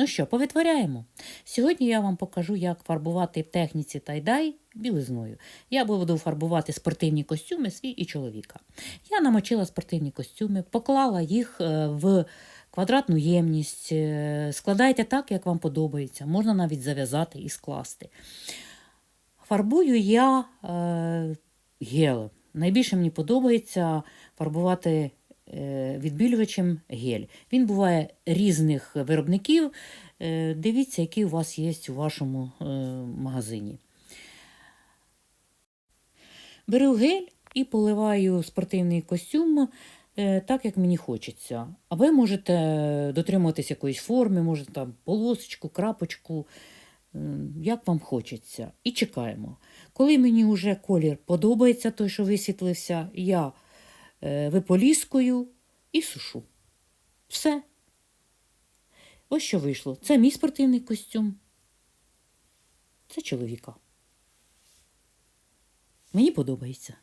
Ну що, повитворяємо. Сьогодні я вам покажу, як фарбувати в техніці тайдай білизною. Я буду фарбувати спортивні костюми свій і чоловіка. Я намочила спортивні костюми, поклала їх е, в квадратну ємність. Е, Складайте так, як вам подобається. Можна навіть зав'язати і скласти. Фарбую я е, гелем. Найбільше мені подобається фарбувати відбілювачем гель. Він буває різних виробників. Е, дивіться, який у вас є у вашому е, магазині. Беру гель і поливаю спортивний костюм е, так, як мені хочеться. А ви можете дотримуватись якоїсь форми, можете там полосочку, крапочку, е, як вам хочеться. І чекаємо. Коли мені вже колір подобається, той, що висвітлився, я е, виполіскую і сушу. Все. Ось що вийшло. Це мій спортивний костюм. Це чоловіка. Мені подобається.